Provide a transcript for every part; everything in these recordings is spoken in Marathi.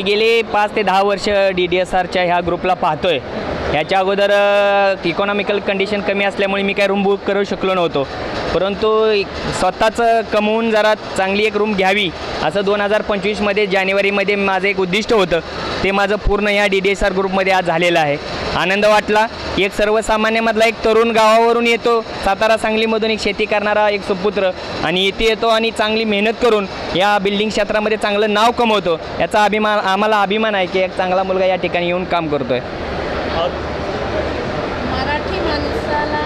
मी गेले पाच ते दहा वर्ष डी डी एस आरच्या ह्या ग्रुपला पाहतोय. ह्याच्या अगोदर इकॉनॉमिकल कंडिशन कमी असल्यामुळे मी काय रूम बुक करू शकलो नव्हतो. परंतु स्वतःचं कमवून जरा चांगली एक रूम घ्यावी असं दोन हजार पंचवीसमध्ये जानेवारीमध्ये माझं एक उद्दिष्ट होतं. ते माझं पूर्ण या डी डी एस आर ग्रुपमध्ये आज झालेलं आहे. आनंद वाटला. एक सर्वसामान्यमधला एक तरुण गावावरून येतो. सातारा सांगलीमधून एक शेती करणारा एक सुपुत्र आणि इथे येतो आणि चांगली मेहनत करून या बिल्डिंग क्षेत्रामध्ये चांगलं नाव कमवतो. याचा अभिमान आम्हाला अभिमान आहे की एक चांगला मुलगा या ठिकाणी येऊन काम करतो आहे माणसाला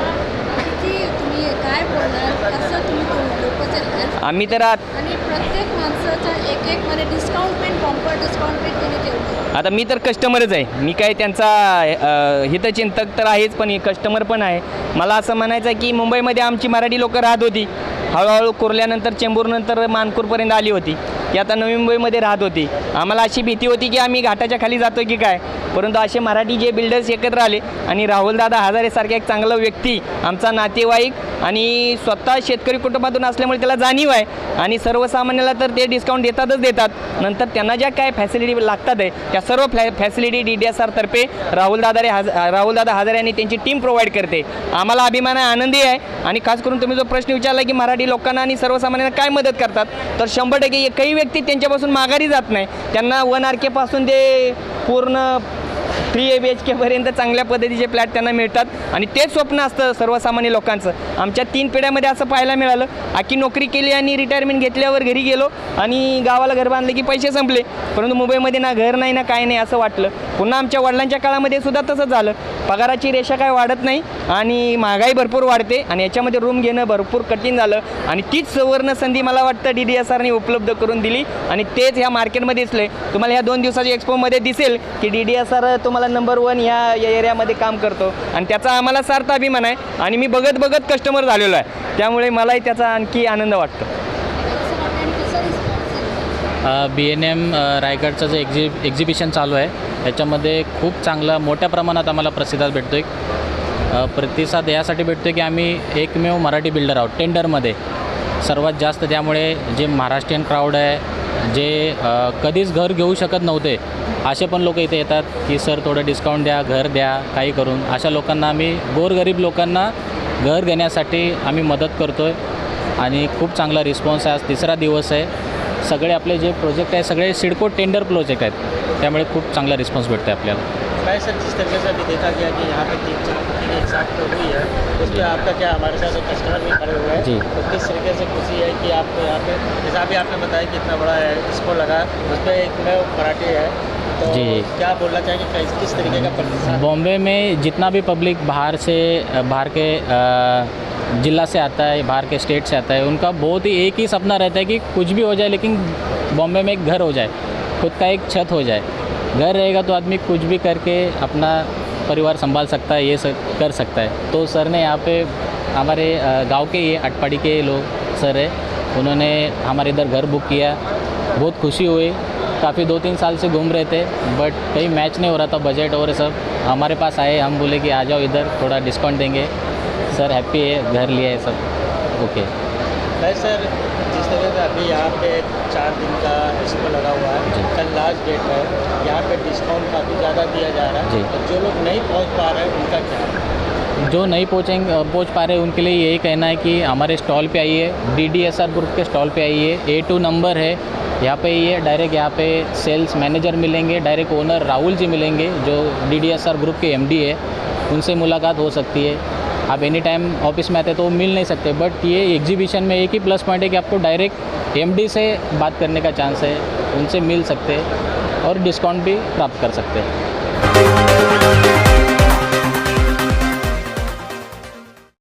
किती तुम्ही काय बोलणार कसं तुम्ही लोकचं आम्ही तर आत- आणि प्रत्येक माणसाचा एक एक मध्ये discount pen bumper discount pen तुम्ही ठेवतो आता मी तर कस्टमरच आहे. मी काय त्यांचा अ, हितचिंतक तर आहेच पण कस्टमर पण आहे. मला असं म्हणायचं आहे की मुंबईमध्ये आमची मराठी लोकं राहत होती. हळूहळू कुर्ल्यानंतर चेंबूरनंतर मानपूरपर्यंत आली होती. ही आता नवी मुंबईमध्ये राहत होती. आम्हाला अशी भीती होती की आम्ही घाटाच्या खाली जातो की काय? परंतु असे मराठी जे बिल्डर्स एकत्र आले आणि राहुलदादा हजारेसारखा एक चांगला व्यक्ती आमचा नातेवाईक आणि स्वतः शेतकरी कुटुंबातून असल्यामुळे त्याला जाणीव आहे आणि सर्वसामान्याला तर ते डिस्काउंट देतातच देतात. नंतर त्यांना ज्या काय फॅसिलिटी लागतात आहे त्या सर्व फ्लॅ फॅसिलिटी डी डी एस आरतर्फे राहुलदादारे हज राहुलदादा हजारे आणि त्यांची टीम प्रोव्हाइड करते. आम्हाला अभिमान आहे आनंदी आहे आणि खास करून तुम्ही जो प्रश्न विचारला की मराठी लोकांना आणि सर्वसामान्यांना काय मदत करतात तर शंभर टक्के एकही व्यक्ती त्यांच्यापासून माघारी जात नाही. त्यांना वन आर केपासून ते पूर्ण थ्री ए बी एच केपर्यंत चांगल्या पद्धतीचे फ्लॅट त्यांना मिळतात. आणि तेच स्वप्न असतं सर्वसामान्य लोकांचं. आमच्या तीन पिढ्यामध्ये असं पाहायला मिळालं. आखी नोकरी केली आणि रिटायरमेंट घेतल्यावर घरी गेलो आणि गावाला घर बांधलं की पैसे संपले. परंतु मुंबईमध्ये ना घर नाही ना काय नाही असं वाटलं. पुन्हा आमच्या वडिलांच्या काळामध्ये सुद्धा तसंच झालं. पगाराची रेषा काय वाढत नाही आणि महागाई भरपूर वाढते आणि याच्यामध्ये रूम घेणं भरपूर कठीण झालं. आणि तीच सुवर्ण संधी मला वाटतं डी डी एस आरने उपलब्ध करून दिली. आणि तेच ह्या मार्केटमध्ये दिसले तुम्हाला ह्या दोन दिवसाच्या एक्सपोमध्ये दिसेल की डी डी एस आर तुम्हाला नंबर वन ह्या या एरियामध्ये काम करतो. आणि त्याचा आम्हाला सार्थ अभिमान आहे. आणि मी बघत बघत कस्टमर झालेलो आहे. त्यामुळे मलाही त्याचा आणखी आनंद वाटतो. बी एन एम रायगडचं जे एक्झि एक्झिबिशन चालू आहे त्याच्यामध्ये खूप चांगला मोठ्या प्रमाणात आम्हाला प्रतिसाद भेटतो आहे प्रतिसाद यासाठी भेटतो आहे की आम्ही एकमेव मराठी बिल्डर आहोत. टेंडरमध्ये सर्वात जास्त त्यामुळे जे महाराष्ट्रीयन क्राऊड आहे जे कधीच घर घेऊ शकत नव्हते असे पण लोक इथे येतात की सर थोडं डिस्काउंट द्या घर द्या काही करून. अशा लोकांना आम्ही गोरगरीब लोकांना घर घेण्यासाठी आम्ही मदत करतो आहे आणि खूप चांगला रिस्पॉन्स आहे. आज तिसरा दिवस आहे. सगळे आपले जे प्रोजेक्ट आहे सगळे सिडको टेंडर प्रोजेक्ट आहेत. त्यामुळे खूप चांगला रिस्पॉन्स भेटतो आहे आपल्याला. भाई सर जिस तरीके से अभी देखा गया कि यहाँ पे तीन चार तो हुई है उसमें आपका क्या हमारे साथ एक कस्टमर भी खड़े हुए हैं। जी। तो किस तरीके से खुशी है कि आपको यहाँ पे जैसा अभी आपने बताया कि इतना बड़ा एक्सपो लगा उसमें एक में मराठी है। तो जी। क्या बोलना चाहेंगे? किस किस तरीके का बॉम्बे में जितना भी पब्लिक बाहर से बाहर के जिला से आता है, बाहर के स्टेट से आता है, उनका बहुत ही एक ही सपना रहता है कि कुछ भी हो जाए, लेकिन बॉम्बे में एक घर हो जाए, खुद का एक छत हो जाए। घर रहेगा तो आदमी कुछ भी करके अपना परिवार संभाल सकता है, ये सब कर सकता है। तो सर ने यहाँ पे हमारे गाँव के ये अटपाड़ी के लोग सर है, उन्होंने हमारे इधर घर बुक किया। बहुत खुशी हुई। काफ़ी दो तीन साल से घूम रहे थे बट कहीं मैच नहीं हो रहा था बजट और सब। हमारे पास आए, हम बोले कि आ जाओ इधर, थोड़ा डिस्काउंट देंगे। सर हैप्पी है घर लिया है सब। ओके भाई सर जिस तरह से अभी यहाँ पे चार दिन का एक्सपो लगा हुआ है कल लास्ट डेट है यहाँ पे डिस्काउंट काफ़ी ज़्यादा दिया जा रहा है। तो जो लोग नहीं पहुँच पा रहे हैं उनका क्या है? जो नहीं पहुँचेंगे पहुँच पा रहे उनके लिए यही कहना है कि हमारे स्टॉल पे आइए D D S R group के स्टॉल पे आइए। ए टू नंबर है यहाँ पे आइए डायरेक्ट यहाँ पे सेल्स मैनेजर मिलेंगे डायरेक्ट ओनर राहुल जी मिलेंगे जो D D S R group के एम डी है उनसे मुलाकात हो सकती है। आप एनी टाइम ऑफ़िस में आते तो मिल नहीं सकते बट ये एग्जीबिशन में एक ही प्लस पॉइंट है कि आपको डायरेक्ट एम डी से बात करने का चांस है, उनसे मिल सकते और डिस्काउंट भी प्राप्त कर सकते हैं।